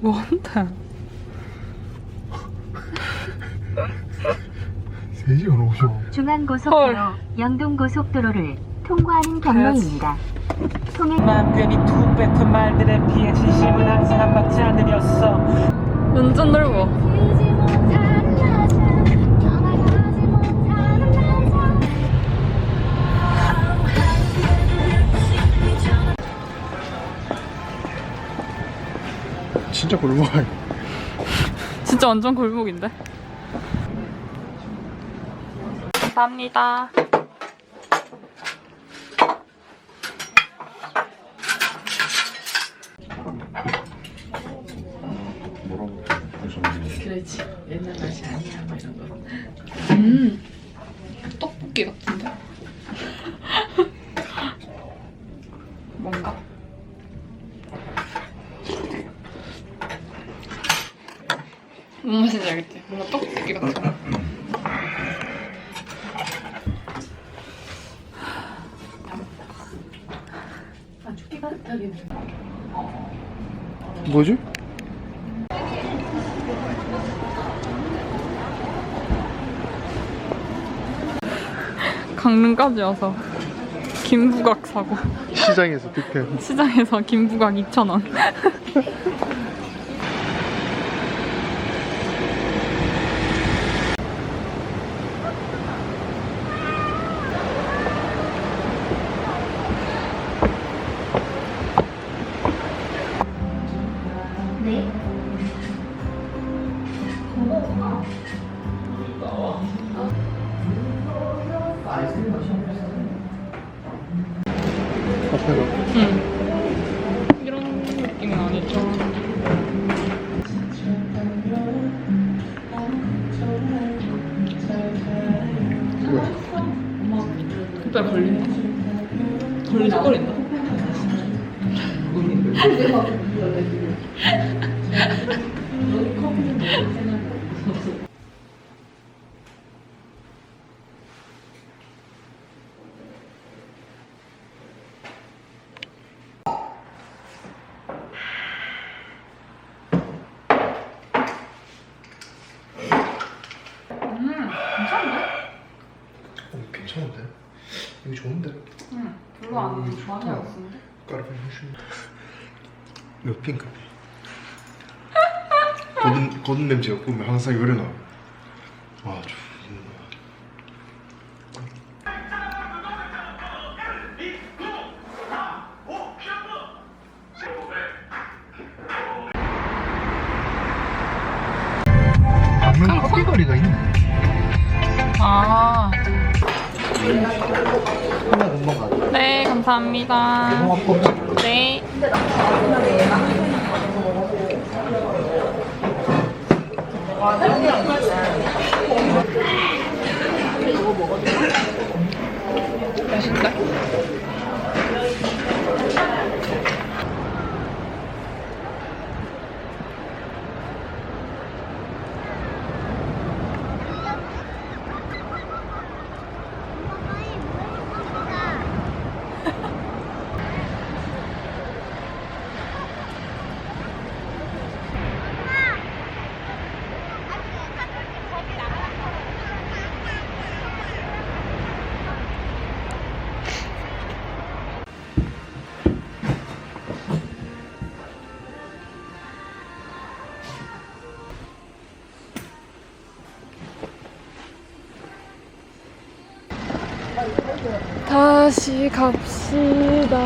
뭔데? 3시간 50분 중앙고속도로 영동고속도로를 통과하는 경로입니다. 통행 맘 괜히 툭 뱉은 말들에 피해 진심은 항상 한 박자 하늘이었어 완전 넓어. 진짜 골목 아니 진짜 완전 골목인데? 감사합니다. 뭐라고 그렇지 옛날 맛이 아니야 막 이런 거. 음 떡볶이 같은데. 뭔 맛인지 알겠지? 뭔가 떡볶이 깨끗하게 뭐지? 강릉까지 와서 김부각 사고 시장에서 뷔페 시장에서 김부각 2,000원. 카페가 응. 이런 느낌은 아니죠. 왜? 그때 걸린다. 걸리적거린다. 어, 괜찮은데? 이거 좋은데? 응. 별로 안 음, 좋다. 안 쓰는데. 까르페 훨씬 이거 핑크 거든, 거든 냄새가 보면 항상 이래 나와 와 좋은 강릉 커피 거리가 있네 아. 네, 감사합니다. 네. 맛있다. 다시 갑시다.